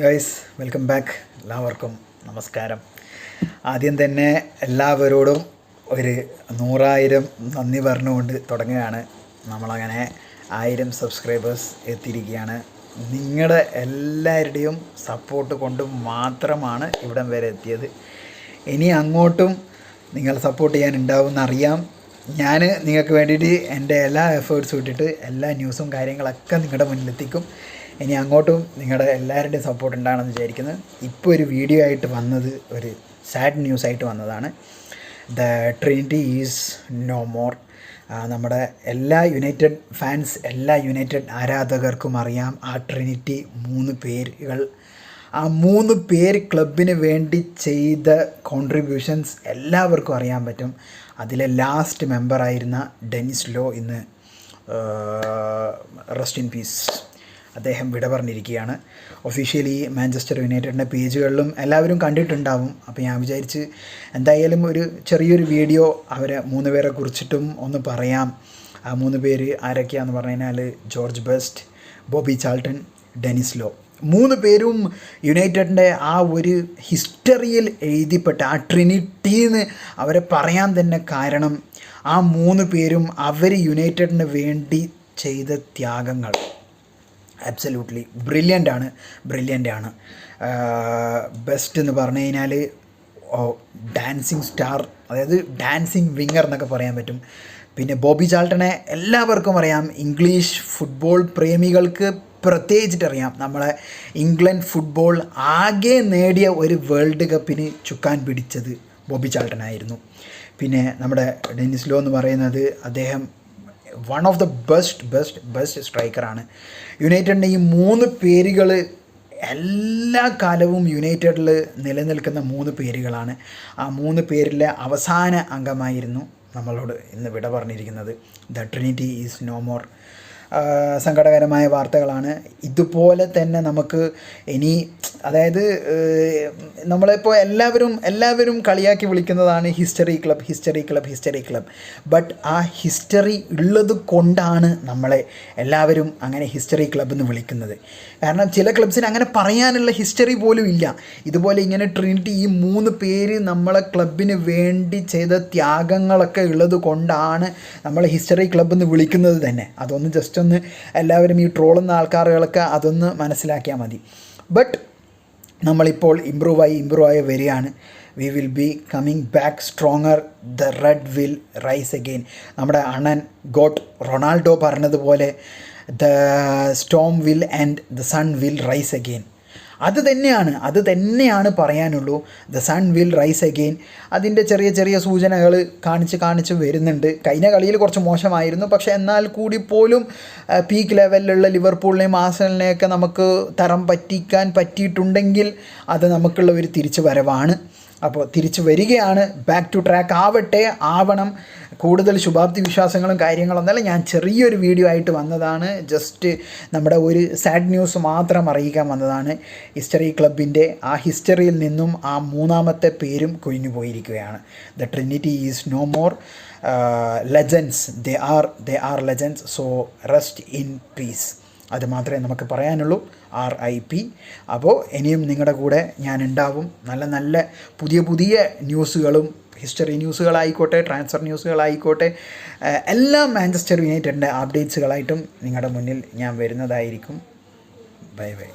Guys welcome back എല്ലാവർക്കും നമസ്കാരം. ആദ്യം തന്നെ എല്ലാവരോടും ഒരു നൂറായിരം നന്ദി പറഞ്ഞുകൊണ്ട് തുടങ്ങുകയാണ്. നമ്മളങ്ങനെ ആയിരം സബ്സ്ക്രൈബേഴ്സ് എത്തിയിരിക്കുകയാണ്. നിങ്ങളുടെ എല്ലാവരുടെയും സപ്പോർട്ട് കൊണ്ട് മാത്രമാണ് ഇവിടം വരെ എത്തിയത്. ഇനി അങ്ങോട്ടും നിങ്ങൾ സപ്പോർട്ട് ചെയ്യാൻ ഉണ്ടാവുമെന്നറിയാം ഞാൻ നിങ്ങൾക്ക് വേണ്ടിയിട്ട് എന്റെ എല്ലാ എഫേർട്സും ഇട്ടിട്ട് എല്ലാ ന്യൂസും കാര്യങ്ങളൊക്കെ നിങ്ങളുടെ മുന്നിലെത്തിക്കും. ഇനി അങ്ങോട്ടും നിങ്ങളുടെ എല്ലാവരുടെയും സപ്പോർട്ട് ഉണ്ടാണെന്ന് വിചാരിക്കുന്നത് ഇപ്പോൾ ഒരു വീഡിയോ ആയിട്ട് വന്നത് ഒരു സാഡ് ന്യൂസ് ആയിട്ട് വന്നതാണ്. The Trinity is no more നമ്മുടെ എല്ലാ യുണൈറ്റഡ് ഫാൻസ് എല്ലാ യുണൈറ്റഡ് ആരാധകർക്കും അറിയാം ആ ട്രിനിറ്റി മൂന്ന് പേരുകൾ. ആ മൂന്ന് പേര് ക്ലബിന് വേണ്ടി ചെയ്ത കോൺട്രിബ്യൂഷൻസ് എല്ലാവർക്കും അറിയാൻ പറ്റും. അതിലെ ലാസ്റ്റ് മെമ്പറായിരുന്ന ഡെനിസ് ലോ ഇന്ന് റെസ്റ്റ് ഇൻ പീസ് അദ്ദേഹം വിട പറഞ്ഞിരിക്കുകയാണ്. ഒഫീഷ്യലി മാഞ്ചസ്റ്റർ യുണൈറ്റഡിന്റെ പേജുകളിലും എല്ലാവരും കണ്ടിട്ടുണ്ടാവും. അപ്പോൾ ഞാൻ വിചാരിച്ച് എന്തായാലും ഒരു ചെറിയൊരു വീഡിയോ അവരെ മൂന്ന് പേരെ കുറിച്ചിട്ടും ഒന്ന് പറയാം. ആ മൂന്ന് പേര് ആരൊക്കെയാണെന്ന് പറഞ്ഞു കഴിഞ്ഞാൽ George Best Bobby Charlton Denis Law. മൂന്ന് പേരും യുണൈറ്റഡിന്റെ ആ ഒരു ഹിസ്റ്ററിയിൽ എഴുതിപ്പെട്ട ആ ട്രിനിറ്റിന്ന് അവരെ പറയാൻ തന്നെ കാരണം ആ മൂന്ന് പേരും അവർ യുണൈറ്റഡിന് വേണ്ടി ചെയ്ത ത്യാഗങ്ങൾ. ആബ്സല്യൂട്ട്ലി ബ്രില്യന്റ് ആണ്. ബ്രില്യന്റ് ആണ്. ബെസ്റ്റ് എന്ന് പറഞ്ഞു കഴിഞ്ഞാൽ ഡാൻസിങ് സ്റ്റാർ അതായത് ഡാൻസിങ് വിങ്ങർ എന്നൊക്കെ പറയാൻ പറ്റും. പിന്നെ ബോബി ചാൾട്ടനെ എല്ലാവർക്കും അറിയാം. ഇംഗ്ലീഷ് ഫുട്ബോൾ പ്രേമികൾക്ക് പ്രത്യേകിച്ചിട്ട് അറിയാം. നമ്മളെ ഇംഗ്ലണ്ട് ഫുട്ബോൾ ആകെ നേടിയ ഒരു വേൾഡ് കപ്പിന് ചുക്കാൻ പിടിച്ചത് ബോബി ചാൾട്ടനായിരുന്നു. പിന്നെ നമ്മുടെ ഡെന്നിസ് ലോ എന്ന് പറയുന്നത് അദ്ദേഹം one of the best best best സ്ട്രൈക്കറാണ് യുണൈറ്റഡിന്റെ ഈ മൂന്ന് പേരുകൾ എല്ലാ കാലവും യുണൈറ്റഡിൽ നിലനിൽക്കുന്ന മൂന്ന് പേരുകളാണ്. ആ മൂന്ന് പേരിലെ അവസാന അംഗമായിരുന്നു നമ്മളോട് ഇന്ന് വിട പറഞ്ഞിരിക്കുന്നത്. The Trinity is no more. സങ്കടകരമായ വാർത്തകളാണ്. ഇതുപോലെ തന്നെ നമുക്ക് ഇനി അതായത് നമ്മളിപ്പോൾ എല്ലാവരും എല്ലാവരും കളിയാക്കി വിളിക്കുന്നതാണ് history club history club history club. But ആ ഹിസ്റ്ററി ഉള്ളത് കൊണ്ടാണ് നമ്മളെ എല്ലാവരും അങ്ങനെ ഹിസ്റ്ററി ക്ലബ് എന്ന് വിളിക്കുന്നത്. കാരണം ചില ക്ലബ്സിന് അങ്ങനെ പറയാനുള്ള ഹിസ്റ്ററി പോലും ഇല്ല. ഇതുപോലെ ഇങ്ങനെ ട്രിനിറ്റി ഈ മൂന്ന് പേര് നമ്മളെ ക്ലബിന് വേണ്ടി ചെയ്ത ത്യാഗങ്ങളൊക്കെ ഉള്ളത് കൊണ്ടാണ് നമ്മളെ ഹിസ്റ്ററി ക്ലബ് എന്ന് വിളിക്കുന്നത് തന്നെ. അതൊന്ന് ജസ്റ്റ് ഒന്ന് എല്ലാവരും ഈ ട്രോളുന്ന ആൾക്കാരുകളൊക്കെ അതൊന്ന് മനസ്സിലാക്കിയാൽ മതി. ബട്ട് നമ്മളിപ്പോൾ ഇമ്പ്രൂവായി ഇമ്പ്രൂവ് ആയി വരികയാണ്. We will be coming back stronger the red will rise again നമ്മുടെ അണൻ ഗോട്ട് റൊണാൾഡോ പറഞ്ഞതുപോലെ the storm will and the sun will rise again അത് തന്നെയാണ് അത് തന്നെയാണ് പറയാനുള്ളൂ. The sun will rise again അതിന്റെ ചെറിയ ചെറിയ സൂചനകൾ കാണിച്ച് കാണിച്ച് വരുന്നുണ്ട്. കഴിഞ്ഞ കളിയിൽ കുറച്ച് മോശമായിരുന്നു. പക്ഷേ എന്നാൽ കൂടി പോലും പീക്ക് ലെവലിലുള്ള ലിവർപൂളിനെയും ആസനലിനെയൊക്കെ നമുക്ക് തരം പറ്റിക്കാൻ പറ്റിയിട്ടുണ്ടെങ്കിൽ അത് നമുക്കുള്ള ഒരു തിരിച്ചു വരവാണ് അപ്പോൾ തിരിച്ചു വരികയാണ്. ബാക്ക് ടു ട്രാക്ക് ആവട്ടെ ആവണം. കൂടുതൽ ശുഭാപ്തി വിശ്വാസങ്ങളും കാര്യങ്ങളൊന്നല്ല ഞാൻ ചെറിയൊരു വീഡിയോ ആയിട്ട് വന്നതാണ്. ജസ്റ്റ് നമ്മുടെ ഒരു സാഡ് ന്യൂസ് മാത്രം അറിയിക്കാൻ വന്നതാണ്. ഹിസ്റ്ററി ക്ലബിന്റെ ആ ഹിസ്റ്ററിയിൽ നിന്നും ആ മൂന്നാമത്തെ പേരും കൊഴിഞ്ഞു പോയിരിക്കുകയാണ്. The Trinity is no more legends they are they are legends so rest in peace അത് മാത്രമേ നമുക്ക് പറയാനുള്ളൂ. ആർ ഐ പി അപ്പോൾ ഇനിയും നിങ്ങളുടെ കൂടെ ഞാൻ ഉണ്ടാവും നല്ല നല്ല പുതിയ പുതിയ ന്യൂസുകളും ഹിസ്റ്ററി ന്യൂസുകളായിക്കോട്ടെ ട്രാൻസ്ഫർ ന്യൂസുകളായിക്കോട്ടെ എല്ലാ മാഞ്ചസ്റ്റർ യുണൈറ്റഡിന്റെ അപ്ഡേറ്റ്സുകളായിട്ടും നിങ്ങളുടെ മുന്നിൽ ഞാൻ വരുന്നതായിരിക്കും. Bye bye